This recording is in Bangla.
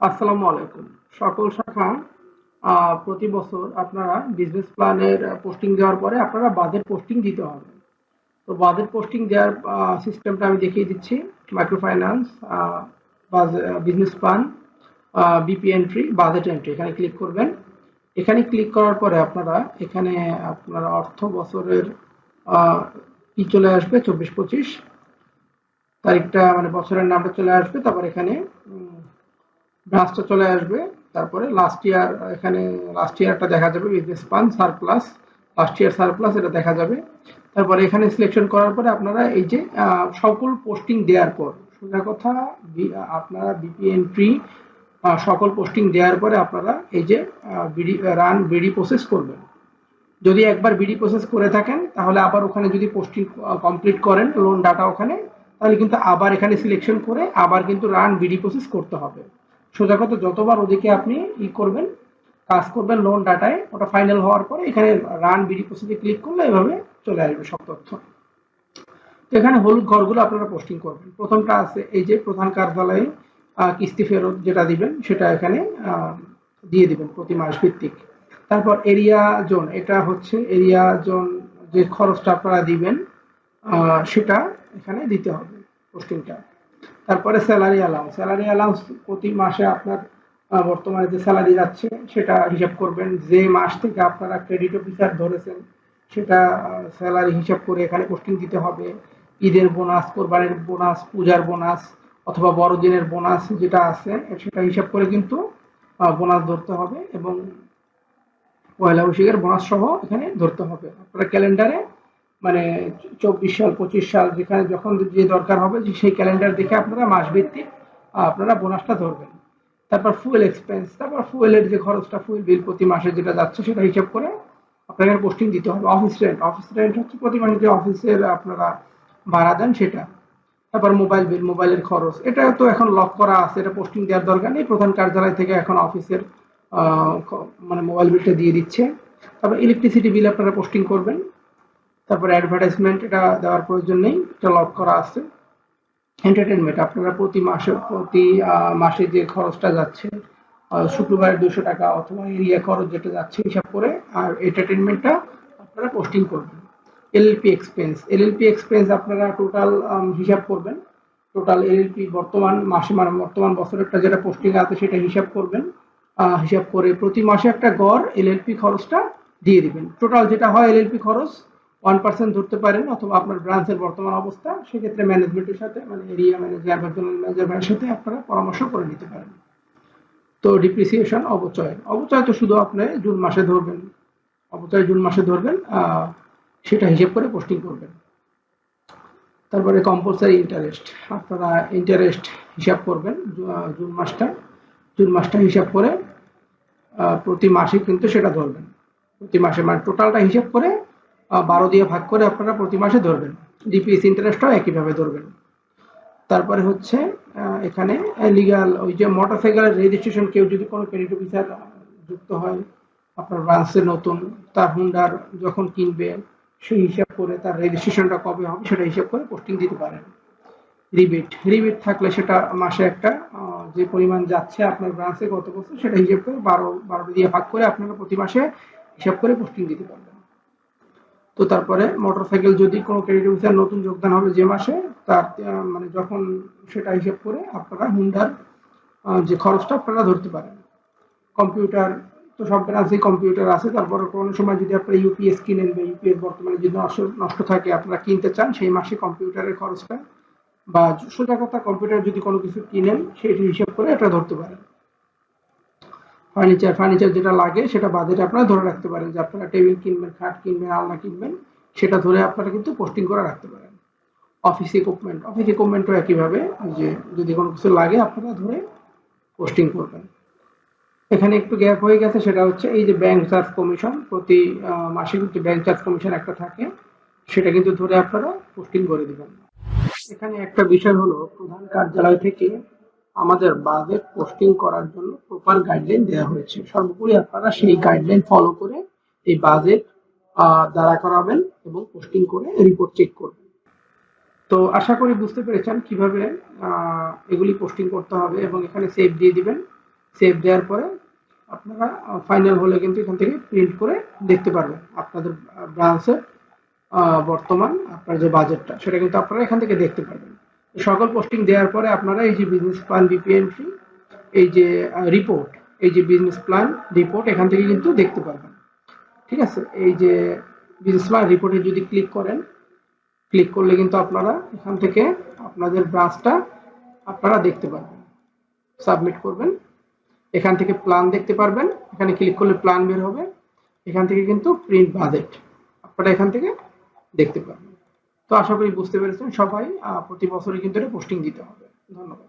আসসালামু আলাইকুম। সকল শাখা প্রতি বছর আপনারা বিজনেস প্ল্যানের পোস্টিং দেওয়ার পরে আপনারা বাজেট পোস্টিং দিতে হবে। তো বাজেট পোস্টিং দেওয়ার সিস্টেমটা আমি দেখিয়ে দিচ্ছি। Micro finance business plan BP entry budget entry এখানে ক্লিক করবেন। এখানে ক্লিক করার পরে আপনারা এখানে আপনার অর্থ বছরের ই চলে আসবে? চব্বিশ পঁচিশ। তারিখটা মানে বছরের নামটা চলে আসবে। তারপর এখানে ব্রাঞ্চটা চলে আসবে। তারপরে লাস্ট ইয়ার এখানে লাস্ট ইয়ারটা দেখা যাবে business plan surplus last year surplus এটা দেখা যাবে। তারপরে এখানে সিলেকশন করার পরে আপনারা এই যে সকল পোস্টিং দেওয়ার পর, সোজা কথা আপনারা বিপি এন্ট্রি সকল পোস্টিং দেওয়ার পরে আপনারা এই যে বিডি রান বিডি প্রসেস করবেন। যদি একবার বিডি প্রসেস করে থাকেন, তাহলে আবার ওখানে যদি পোস্টিং কমপ্লিট করেন লোন ডাটা ওখানে, তাহলে কিন্তু আবার এখানে সিলেকশন করে আবার কিন্তু রান বিডি প্রসেস করতে হবে। সোজা কথা যতবার ওদিকে আপনি ই করবেন, কাজ করবেন লোন ডাটায় ওটা ফাইনাল হওয়ার পরে এখানে রান বিডি প্রসেসে ক্লিক করলে এভাবে চলে আসবে সব তথ্য। তো এখানে হলুদ ঘরগুলো আপনারা পোস্টিং করবেন। প্রথমটা আছে এই যে প্রধান কার্যালয়ে কিস্তি ফেরত যেটা দিবেন, সেটা এখানে দিয়ে দিবেন প্রতি মাস ভিত্তিক। তারপর এরিয়া জোন এটা হচ্ছে এরিয়া জোন যে খরচটা আপনারা দিবেন সেটা এখানে দিতে হবে পোস্টিংটা তারপরে স্যালারি অ্যালাউন্স স্যালারি অ্যালাউন্স প্রতি মাসে আপনার বর্তমানে যে স্যালারি যাচ্ছে, সেটা হিসাব করবেন। যে মাস থেকে আপনারা ক্রেডিট অফিসার ধরেছেন, সেটা স্যালারি হিসাব করে এখানে পোস্টিং দিতে হবে। ঈদের বোনাস কোরবানির বোনাস পূজার বোনাস অথবা বড়দিনের বোনাস যেটা আছে, সেটা হিসাব করে কিন্তু বোনাস ধরতে হবে এবং পয়লা বৈশাখের বোনাস সহ এখানে ধরতে হবে। আপনারা ক্যালেন্ডারে মানে চব্বিশ সাল, পঁচিশ সাল যেখানে যখন যে দরকার হবে সেই ক্যালেন্ডার দেখে আপনারা মাস ভিত্তিক আপনারা বোনাসটা ধরবেন। তারপর ফুয়েল এক্সপেন্স তারপর ফুয়েলের যে খরচটা ফুয়েল বিল প্রতি মাসে যেটা যাচ্ছে সেটা হিসাব করে আপনাকে পোস্টিং দিতে হবে। অফিস রেন্ট অফিস রেন্ট হচ্ছে প্রতি মাসে যে অফিসের আপনারা ভাড়া দেন সেটা। তারপর মোবাইল বিল মোবাইলের খরচ, এটা তো এখন লক করা আছে, এটা পোস্টিং দেওয়ার দরকার নেই। প্রধান কার্যালয় থেকে এখন অফিসের মানে মোবাইল বিলটা দিয়ে দিচ্ছে। তারপর ইলেকট্রিসিটি বিল আপনারা পোস্টিং করবেন। তারপর অ্যাডভার্টাইজমেন্ট এটা দেওয়ার প্রয়োজন নেই, এটা লক করা আছে। এন্টারটেনমেন্ট আপনারা প্রতি মাসে প্রতি মাসে যে খরচটা যাচ্ছে শুক্রবারে দুশো টাকা অথবা এরিয়া খরচ যেটা যাচ্ছে হিসাব করে, আর এন্টারটেনমেন্টটা আপনারা পোস্টিং করবেন। এলএলপি এক্সপেন্স এলএলপি এক্সপেন্স আপনারা টোটাল হিসাব করবেন। টোটাল এলএলপি বর্তমান মাসে মানে বর্তমান বছরেরটা যেটা পোস্টিং আছে সেটা হিসাব করবেন। হিসাব করে প্রতি মাসে একটা গড় এলএলপি খরচটা দিয়ে দিবেন। টোটাল যেটা হয় এলএলপি খরচ ওয়ান পার্সেন্ট ধরতে পারেন অথবা আপনার ব্রাঞ্চের বর্তমান অবস্থা, সেক্ষেত্রে ম্যানেজমেন্টের সাথে মানে এরিয়া ম্যানেজার বা জোনাল ম্যানেজারের সাথে আপনারা পরামর্শ করে নিতে পারেন। তো ডিপ্রিসিয়েশন অবচয় অবচয় তো শুধু আপনি জুন মাসে ধরবেন। অবচয় জুন মাসে ধরবেন সেটা হিসেব করে পোস্টিং করবেন। তারপরে কম্পালসারি ইন্টারেস্ট আপনারা ইন্টারেস্ট হিসাব করবেন জুন মাসটা। জুন মাসটা হিসাব করে প্রতি মাসে কিন্তু সেটা ধরবেন। প্রতি মাসে মানে টোটালটা হিসাব করে বারো দিয়ে ভাগ করে আপনারা প্রতি মাসে ধরবেন। ডিপিএস ইন্টারেস্টটাও একইভাবে ধরবেন। তারপরে হচ্ছে এখানে লিগাল ওই যে মোটরসাইকেলের রেজিস্ট্রেশন কেউ যদি কোনো ক্রেডিট অফিসার যুক্ত হয়, আপনার ব্রাঞ্চে নতুন, তার হুন্ডার যখন কিনবে, সেই হিসাব করে তার রেজিস্ট্রেশনটা কবে হবে সেটা হিসাব করে পোস্টিং দিতে পারেন। রিবিট রিবিট থাকলে সেটা মাসে একটা যে পরিমাণ যাচ্ছে আপনার ব্রাঞ্চে গত বছর সেটা হিসাব করে বারো, বারোটা দিয়ে ভাগ করে আপনারা প্রতি মাসে হিসাব করে পোস্টিং দিতে পারবেন তো তারপরে মোটরসাইকেল যদি কোনো ক্রেডিট অফিসার নতুন যোগদান হবে যে মাসে, তার মানে যখন সেটা হিসেব করে আপনারা হুন্ডার যে খরচটা আপনারা ধরতে পারেন। কম্পিউটার, তো সব ব্রাঞ্চেই কম্পিউটার আছে। তারপরে কোনো সময় যদি আপনারা ইউপিএস কিনেন বা ইউপিএস বর্তমানে যদি নষ্ট নষ্ট থাকে, আপনারা কিনতে চান, সেই মাসে কম্পিউটারের খরচটা বা সোজা কথা, কম্পিউটার যদি কোনো কিছু কিনেন, সেটি হিসাব করে এটা ধরতে পারেন। ফার্নিচার ফার্নিচার যেটা লাগে সেটা বাজেটে আপনারা ধরে রাখতে পারেন। যে আপনারা টেবিল কিনবেন, খাট কিনবেন, আলনা কিনবেন, সেটা ধরে আপনারা কিন্তু পোস্টিং করে রাখতে পারেন। অফিস ইকুইপমেন্ট অফিস ইকুইপমেন্টও একইভাবে যে যদি কোনো কিছু লাগে আপনারা ধরে পোস্টিং করবেন। এখানে একটু গ্যাপ হয়ে গেছে, সেটা হচ্ছে এই যে ব্যাংক চার্জ কমিশন প্রতি মাসে কিন্তু ব্যাংক চার্জ কমিশন একটা থাকে, সেটা কিন্তু ধরে আপনারা পোস্টিং করে দিবেন। এখানে একটা বিষয় হলো প্রধান কার্যালয় থেকে আমাদের বাজেট পোস্টিং করার জন্য প্রপার গাইডলাইন দেওয়া হয়েছে। সর্বোপরি আপনারা সেই গাইডলাইন ফলো করে এই বাজেট দাঁড়া করাবেন এবং পোস্টিং করে রিপোর্ট চেক করবেন। তো আশা করি বুঝতে পেরেছেন কীভাবে এগুলি পোস্টিং করতে হবে এবং এখানে সেভ দিয়ে দিবেন। সেভ দেওয়ার পরে আপনারা ফাইনাল হলে কিন্তু এখান থেকে প্রিন্ট করে দেখতে পারবেন আপনাদের ব্রাঞ্চের বর্তমান আপনার যে বাজেটটা সেটা কিন্তু আপনারা এখান থেকে দেখতে পারবেন। সকল পোস্টিং দেওয়ার পরে আপনারা এই যে বিজনেস প্ল্যান বিপিএনসি এই যে রিপোর্ট এই যে বিজনেস প্ল্যান রিপোর্ট এখান থেকে কিন্তু দেখতে পারবেন। ঠিক আছে? এই যে বিজনেস প্ল্যান রিপোর্টে যদি ক্লিক করেন ক্লিক করলে কিন্তু আপনারা এখান থেকে আপনাদের ব্রাঞ্চটা আপনারা দেখতে পারবেন। সাবমিট করবেন। এখান থেকে প্ল্যান দেখতে পারবেন। এখানে ক্লিক করলে প্ল্যান বের হবে। এখান থেকে কিন্তু প্রিন্ট বাজেট আপনারা এখান থেকে দেখতে পারবেন। তো আশা করি বুঝতে পেরেছেন সবাই প্রতি বছরই কিন্তু এটা পোস্টিং দিতে হবে। ধন্যবাদ।